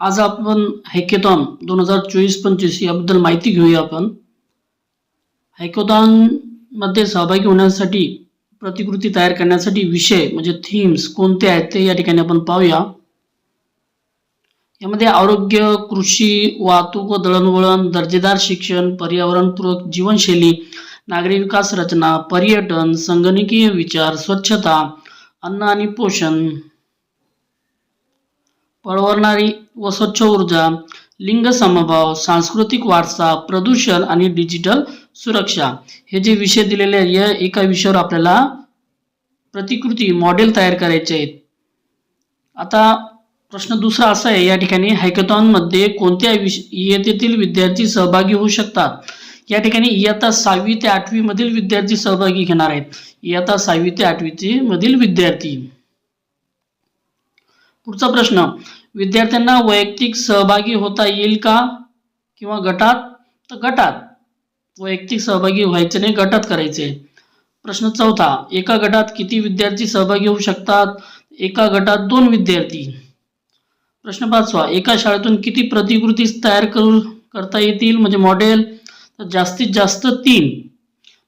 आज आपण हॅकेथॉन दोन हजार चोवीस पंचवीस याबद्दल माहिती घेऊया आपण. हॅकेथॉनमध्ये सहभागी होण्यासाठी प्रतिकृती तयार करण्यासाठी विषय म्हणजे थीम्स कोणते आहेत ते या ठिकाणी आपण पाहूया. यामध्ये आरोग्य कृषी वाहतूक व दळणवळण दर्जेदार शिक्षण पर्यावरणपूरक जीवनशैली नागरी विकास रचना पर्यटन संगणकीय विचार स्वच्छता अन्न आणि पोषण. परवडणारी व स्वच्छ ऊर्जा लिंग समभाव सांस्कृतिक वारसा प्रदूषण आणि डिजिटल सुरक्षा हे जे विषय दिलेले आहेत या एका विषयावर आपल्याला प्रतिकृती मॉडेल तयार करायचे आहेत. आता प्रश्न दुसरा असा आहे या ठिकाणी हॅकेथॉनमध्ये कोणत्या विष इयत्तेतील विद्यार्थी सहभागी होऊ शकतात? या ठिकाणी इयत्ता सहावी ते आठवी मधील विद्यार्थी सहभागी घेणार आहेत. इयत्ता सहावी ते आठवी मधील विद्यार्थी. पुढचा प्रश्न विद्यार्थ्यांना वैयक्तिक सहभागी होता येईल का? किंवा गटात? तर गटात. वैयक्तिक सहभागी व्हायचे नाही गटात करायचे. प्रश्न चौथा. एका गटात किती विद्यार्थी सहभागी होऊ शकतात? एका गटात दोन विद्यार्थी. प्रश्न पाचवा. एका शाळेतून किती प्रतिकृती तयार करू करता येतील? म्हणजे मॉडेल तर जास्तीत जास्त तीन.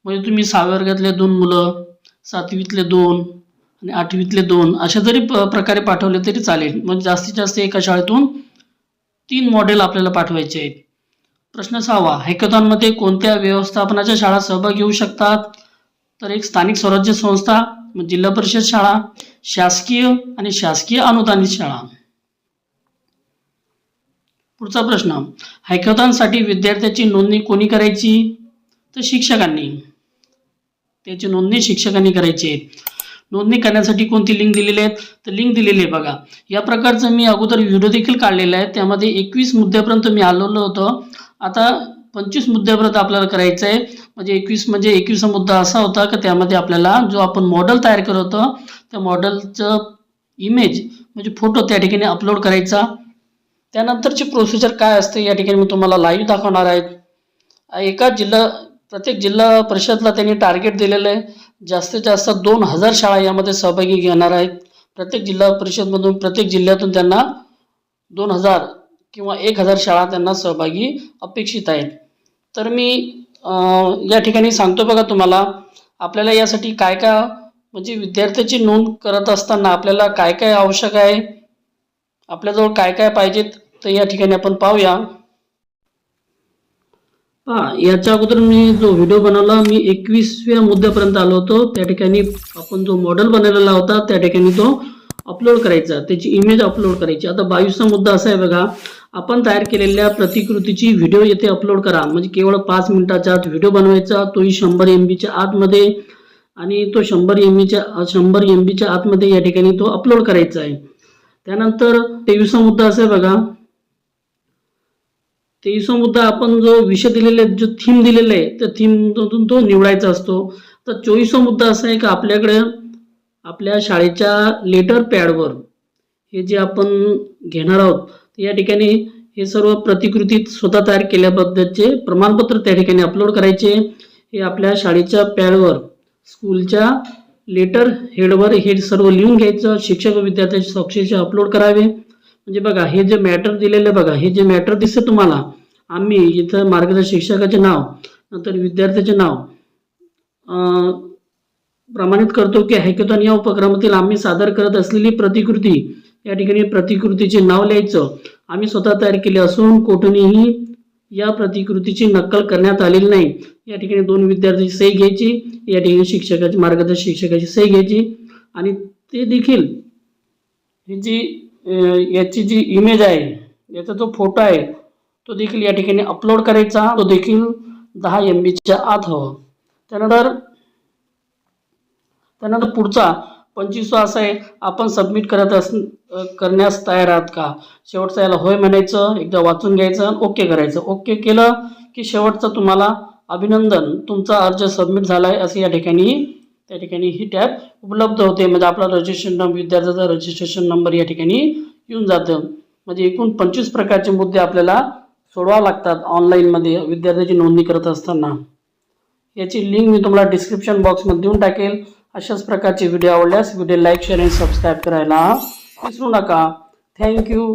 म्हणजे तुम्ही सहाव्या वर्गातले दोन मुलं सातवीतले दोन आणि आठवीतले दोन अशा जरी प प्रकारे पाठवले तरी चालेल. मग जास्तीत जास्त एका शाळेतून तीन मॉडेल आपल्याला पाठवायचे आहेत. प्रश्न सहावा हॅकेथॉनमध्ये कोणत्या व्यवस्थापनाच्या शाळा सहभाग घेऊ शकतात? तर एक स्थानिक स्वराज्य संस्था मग जिल्हा परिषद शाळा शासकीय आणि शासकीय अनुदानित शाळा. पुढचा प्रश्न हॅकेथॉनसाठी विद्यार्थ्याची नोंदणी कोणी करायची? तर शिक्षकांनी. त्याची नोंदणी शिक्षकांनी करायची आहे. नोंदणी करण्यासाठी कोणती लिंक दिलेली आहेत? तर लिंक दिलेली आहे बघा. या प्रकारचं मी अगोदर व्हिडिओ देखील काढलेला आहे. त्यामध्ये एकवीस मुद्द्यापर्यंत मी आलेलो होतो. आता पंचवीस मुद्द्यापर्यंत आपल्याला करायचं आहे. म्हणजे एकवीस म्हणजे एकवीस मुद्दा असा होता की त्यामध्ये आपल्याला जो आपण मॉडेल तयार करत होतो त्या मॉडेलचं इमेज म्हणजे फोटो त्या ठिकाणी अपलोड करायचा. त्यानंतरची प्रोसिजर काय असते या ठिकाणी मी तुम्हाला लाईव्ह दाखवणार आहे. एका जिल्हा प्रत्येक जिल्हा परिषदला त्यांनी टार्गेट दिलेलं आहे. जास्तीत जास्त दोन हजार शाळा यामध्ये सहभागी घेणार आहेत. प्रत्येक जिल्हा परिषदमधून प्रत्येक जिल्ह्यातून त्यांना दोन हजार किंवा एक हजार शाळा त्यांना सहभागी अपेक्षित आहेत. तर मी या ठिकाणी सांगतो बघा तुम्हाला आपल्याला यासाठी काय काय म्हणजे विद्यार्थ्याची नोंद करत असताना आपल्याला काय काय आवश्यक आहे आपल्याजवळ काय काय पाहिजेत तर या ठिकाणी आपण पाहूया. हा याच्या अगोदर मी जो व्हिडिओ बनवला मी एकवीसव्या मुद्द्यापर्यंत आलो होतो. त्या ठिकाणी आपण जो मॉडेल बनवलेला होता त्या ठिकाणी तो अपलोड करायचा. त्याची इमेज अपलोड करायची. आता बावीसचा मुद्दा असा आहे बघा आपण तयार केलेल्या प्रतिकृतीची व्हिडिओ येथे अपलोड करा. म्हणजे केवळ पाच मिनिटाच्या आत व्हिडिओ बनवायचा तोही शंभर एम बीच्या आतमध्ये आणि तो शंभर एम बीच्या शंभर एम बीच्या आतमध्ये या ठिकाणी तो अपलोड करायचा आहे. त्यानंतर तेवीसचा मुद्दा असा आहे बघा तेवीसवा मुद्दा आपण जो विषय दिलेला आहे जो थीम दिलेला आहे त्या थीममधून तो निवडायचा असतो. तर चोवीसवा मुद्दा असा आहे का आपल्याकडे आपल्या शाळेच्या लेटर पॅडवर हे जे आपण घेणार आहोत या ठिकाणी हे सर्व प्रतिकृतीत स्वतः तयार केल्याबद्दलचे प्रमाणपत्र त्या ठिकाणी अपलोड करायचे. हे आपल्या शाळेच्या पॅडवर स्कूलच्या लेटर हेडवर हे सर्व लिहून घ्यायचं. शिक्षक व विद्यार्थ्यांचे साक्षीचे अपलोड करावे. म्हणजे बघा हे जे मॅटर दिलेलं बघा हे जे मॅटर दिसतं तुम्हाला आम्ही इथं मार्गदर्शक शिक्षकाचे नाव नंतर विद्यार्थ्याचे नाव प्रमाणित करतो की हॅकेथॉन या उपक्रमातील आम्ही सादर करत असलेली प्रतिकृती या ठिकाणी प्रतिकृतीचे नाव लिहायचं. आम्ही स्वतः तयार केले असून कुठूनही या प्रतिकृतीची नक्कल करण्यात आलेली नाही. या ठिकाणी दोन विद्यार्थ्यांची सही घ्यायची या ठिकाणी शिक्षकाची मार्गदर्शक शिक्षकाची सही घ्यायची. आणि ते देखील ही जी याची जी इमेज आहे याचा जो फोटो आहे तो देखील या ठिकाणी अपलोड करायचा. तो देखील दहा एम बीच्या आत हवा. त्यानंतर त्यानंतर पुढचा पंचवीसवा असा आहे आपण सबमिट करत अस करण्यास तयार आहात का? शेवटचा याला होय म्हणायचं एकदा वाचून घ्यायचं ओके करायचं. ओके केलं की शेवटचं तुम्हाला अभिनंदन तुमचा अर्ज सबमिट झाला आहे असं या ठिकाणी त्या ठिकाणी ही टॅब उपलब्ध होते. म्हणजे आपला रजिस्ट्रेशन नंबर विद्यार्थ्याचा रजिस्ट्रेशन नंबर या ठिकाणी येऊन जातं. म्हणजे एकूण पंचवीस प्रकारचे मुद्दे आपल्याला सोडवावे लागतात ऑनलाईनमध्ये विद्यार्थ्याची नोंदणी करत असताना. याची लिंक मी तुम्हाला डिस्क्रिप्शन बॉक्समध्ये देऊन टाकेल. अशाच प्रकारचे व्हिडिओ आवडल्यास व्हिडिओ लाईक शेअर आणि सबस्क्राईब करायला विसरू नका. थँक्यू